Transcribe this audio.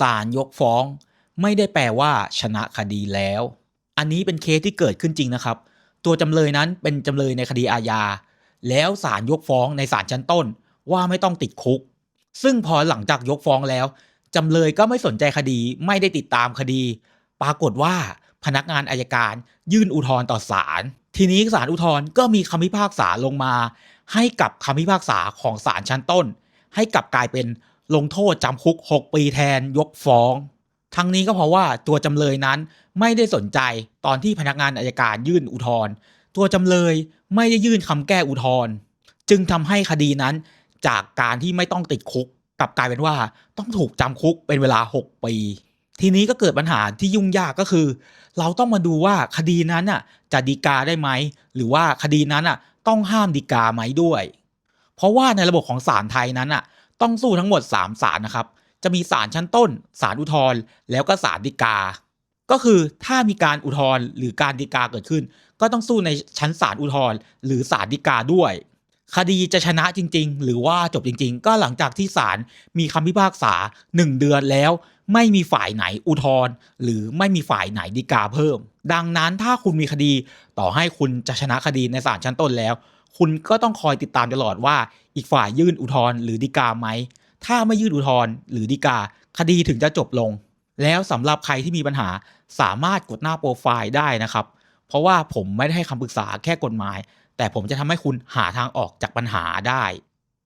ศาลยกฟ้อง ไม่ได้แปลว่าชนะคดีแล้ว อันนี้เป็นเคสที่เกิดขึ้นจริงนะครับ ตัวจำเลยนั้นเป็นจำเลยในคดีอาญา แล้วศาลยกฟ้องในศาลชั้นต้น ว่าไม่ต้องติดคุก ซึ่งพอหลังจากยกฟ้องแล้วจำเลยก็ไม่สนใจคดีไม่ได้ติดตามคดี ปรากฏว่าพนักงานอายการยื่นอุทธรณ์ต่อศาลทีนี้ศาลอุทธรณ์ก็มีคำพิพากษาลงมา ให้กับคำพิพากษาของศาลชั้นต้น ให้กลับกลายเป็น ลงโทษจำคุก 6 ปีแทนยกฟ้อง ทั้งนี้ก็เพราะว่าตัวจำเลยนั้นไม่ได้สนใจตอนที่พนักงานอายการยื่นอุทธรณ์ตัวจำเลยไม่ได้ยื่นคำแก้อุทธรณ์จึงทำให้คดีนั้นจากการที่ไม่ต้องติดคุกกลับกลายเป็นว่าต้องถูกจำคุกเป็นเวลา 6 ปี ทีนี้ก็เกิดปัญหาที่ยุ่งยากก็คือ เราต้องมาดูว่าคดีนั้นน่ะจะดีกาได้ไหม หรือว่าคดีนั้นน่ะต้องห้ามดีกาไหมด้วย เพราะว่าในระบบของศาลไทยนั้นน่ะ ต้องสู้ทั้งหมด 3 ศาลนะครับ จะมีศาลชั้นต้น ศาลอุทธรณ์แล้วก็ศาลฎีกา ก็คือถ้ามีการอุทธรณ์หรือการฎีกาเกิดขึ้น ก็ต้องสู้ในชั้นศาลอุทธรณ์หรือศาลฎีกาด้วย คดีจะชนะจริง ๆ หรือว่าจบจริง ๆ ก็หลังจากที่ศาลมีคำพิพากษา 1 เดือนแล้ว ไม่มีฝ่ายไหนอุทธรณ์หรือไม่มีฝ่ายไหนฎีกาเพิ่ม ดังนั้นถ้าคุณมีคดีต่อให้คุณจะชนะคดีในศาลชั้นต้นแล้ว คุณก็ต้องคอยติดตามตลอดว่าอีกฝ่ายยื่นอุทธรณ์หรือฎีกาไหมถ้าไม่ยื่นอุทธรณ์หรือฎีกา คดีถึงจะจบลง แล้วสำหรับใครที่มีปัญหาสามารถกดหน้าโปรไฟล์ได้นะครับ เพราะว่าผมไม่ได้ให้คำปรึกษาแค่กฎหมาย แต่ผมจะทำให้คุณหาทางออกจากปัญหาได้